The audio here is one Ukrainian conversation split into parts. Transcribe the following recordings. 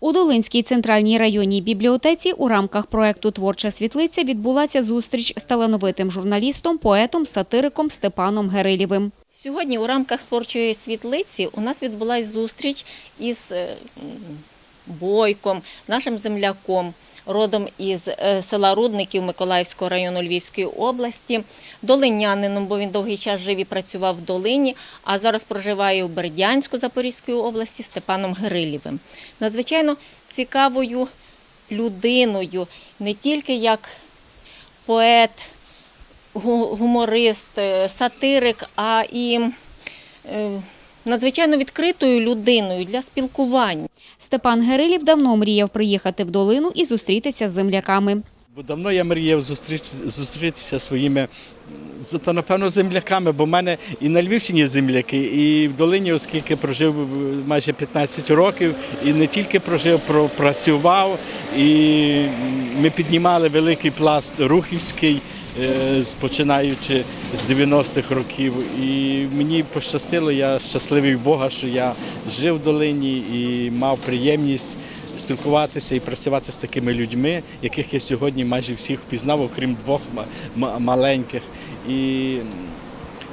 У Долинській центральній районній бібліотеці у рамках проекту Творча світлиця відбулася зустріч з талановитим журналістом, поетом, сатириком Степаном Герилєвим. Сьогодні у рамках творчої світлиці у нас відбулася зустріч із е, Бойком, нашим земляком, родом із е, села Рудників Миколаївського району Львівської області, долинянином, бо він довгий час жив і працював в Долині, а зараз проживає у Бердянську Запорізької області Степаном Гирилєвим. Надзвичайно цікавою людиною, не тільки як поет, гуморист, е, сатирик, а і е, надзвичайно відкритою людиною для спілкування. Степан Герилів давно мріяв приїхати в долину і зустрітися з земляками. Бо давно я мріяв зустріч, зустрітися зі своїми, та напевно, земляками, бо в мене і на Львівщині земляки, і в Долині, оскільки прожив майже 15 років, і не тільки прожив, пропрацював, і ми піднімали великий пласт рухівський, е, починаючи з 90-х років. І мені пощастило, я щасливий Бога, що я жив в долині і мав приємність спілкуватися і працювати з такими людьми, яких я сьогодні майже всіх впізнав, окрім двох ма- ма- маленьких. І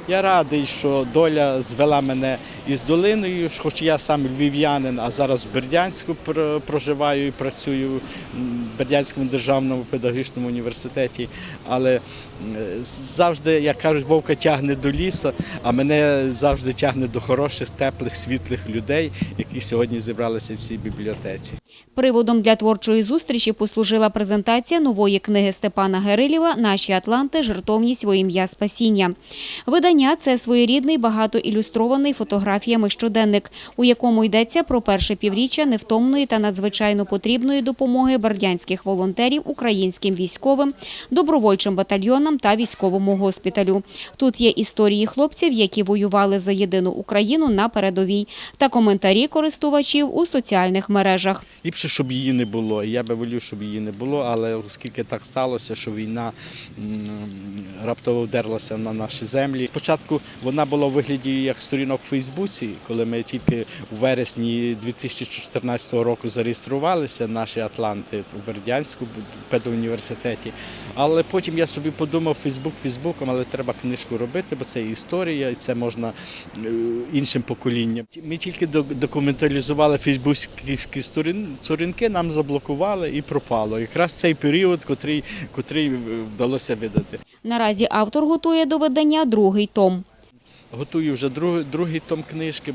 я радий, що доля звела мене із долиною, хоч я сам львів'янин, а зараз в Бердянську проживаю і працюю в Бердянському державному педагогічному університеті. Але завжди, як кажуть, вовка тягне до лісу, а мене завжди тягне до хороших, теплих, світлих людей, які сьогодні зібралися в цій бібліотеці. Приводом для творчої зустрічі послужила презентація нової книги Степана Герилєва «Наші Атланти. Жертовність во ім'я спасіння». Видання – це своєрідний багатоілюстрований фотографіями щоденник, у якому йдеться про перше півріччя невтомної та надзвичайно потрібної допомоги бердянських волонтерів українським військовим, добровольчим батальйонам та військовому госпіталю. Тут є історії хлопців, які воювали за єдину Україну на передовій, та коментарі користувачів у соціальних мережах. Ліпше, щоб її не було. Я би волів, щоб її не було, але оскільки так сталося, що війна раптово вдерлася на наші землі. Спочатку вона була у вигляді як сторінок в Фейсбуці, коли ми тільки у вересні 2014 року зареєструвалися, наші Атланти у Бердянську педуніверситеті. Але потім я собі подумав, Фейсбук Фейсбуком, але треба книжку робити, бо це історія, і це можна е, іншим поколінням. Ми тільки док- документалізували фейсбукські сторін- сторінки, нам заблокували і пропало. Якраз цей період, котрий, котрий вдалося видати. Наразі автор готує до видання другий том. Готую вже другий, другий том книжки,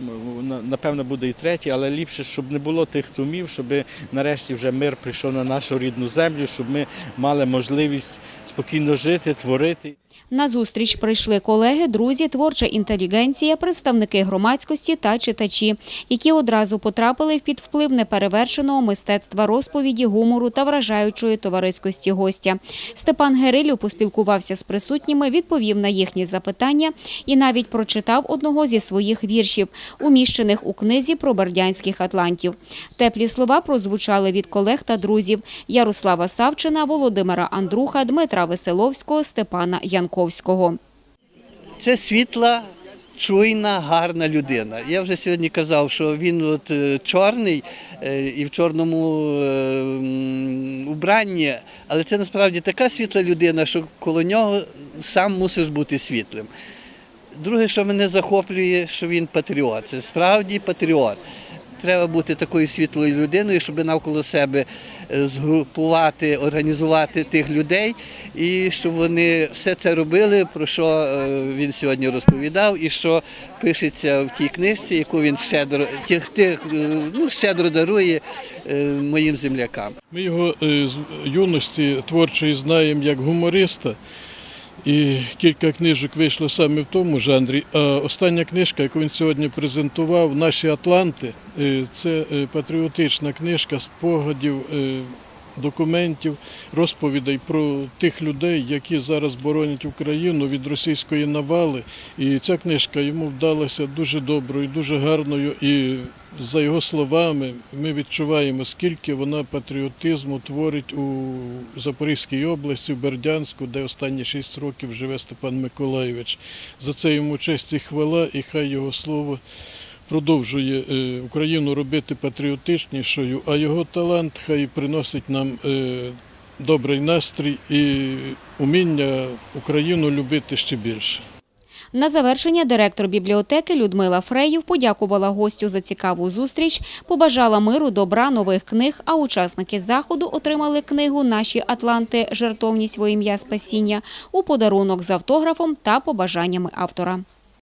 напевно, буде і третій, але ліпше, щоб не було тих томів, щоб нарешті вже мир прийшов на нашу рідну землю, щоб ми мали можливість спокійно жити, творити. На зустріч прийшли колеги, друзі, творча інтелігенція, представники громадськості та читачі, які одразу потрапили під вплив неперевершеного мистецтва розповіді, гумору та вражаючої товариськості гостя. Степан Герилю поспілкувався з присутніми, відповів на їхні запитання і навіть прочитав одного зі своїх віршів, уміщених у книзі про бердянських атлантів. Теплі слова прозвучали від колег та друзів Ярослава Савчина, Володимира Андруха, Дмитра Веселовського, Степана Янковського. Це світла, чуйна, гарна людина. Я вже сьогодні казав, що він от е, чорний е, і в чорному е, убранні, але це насправді така світла людина, що коло нього сам мусиш бути світлим. Друге, що мене захоплює, що він патріот. Це справді патріот. Треба бути такою світлою людиною, щоб навколо себе е, згрупувати, організувати тих людей, і щоб вони все це робили, про що е, він сьогодні розповідав, і що пишеться в тій книжці, яку він щедро тих, тих, е, ну, щедро дарує моїм землякам. Ми його з юності творчої знаємо як гумориста. І кілька книжок вийшло саме в тому жанрі. А остання книжка, яку він сьогодні презентував, Наші Атланти, е, це е, патріотична книжка спогадів, е, документів, розповідей про тих людей, які зараз боронять Україну від російської навали. І ця книжка йому вдалася дуже доброю, дуже гарною. І за його словами, ми відчуваємо, скільки вона патріотизму творить у Запорізькій області, в Бердянську, де останні шість років живе Степан Миколайович. За це йому честь і хвала, і хай його слово продовжує е, Україну робити патріотичнішою, а його талант хай приносить нам е, добрий настрій і уміння Україну любити ще більше. На завершення директор бібліотеки Людмила Фреїв подякувала гостю за цікаву зустріч, побажала миру, добра, нових книг, а учасники заходу отримали книгу «Наші Атланти. Жертовність во ім'я спасіння» у подарунок з автографом та побажаннями автора.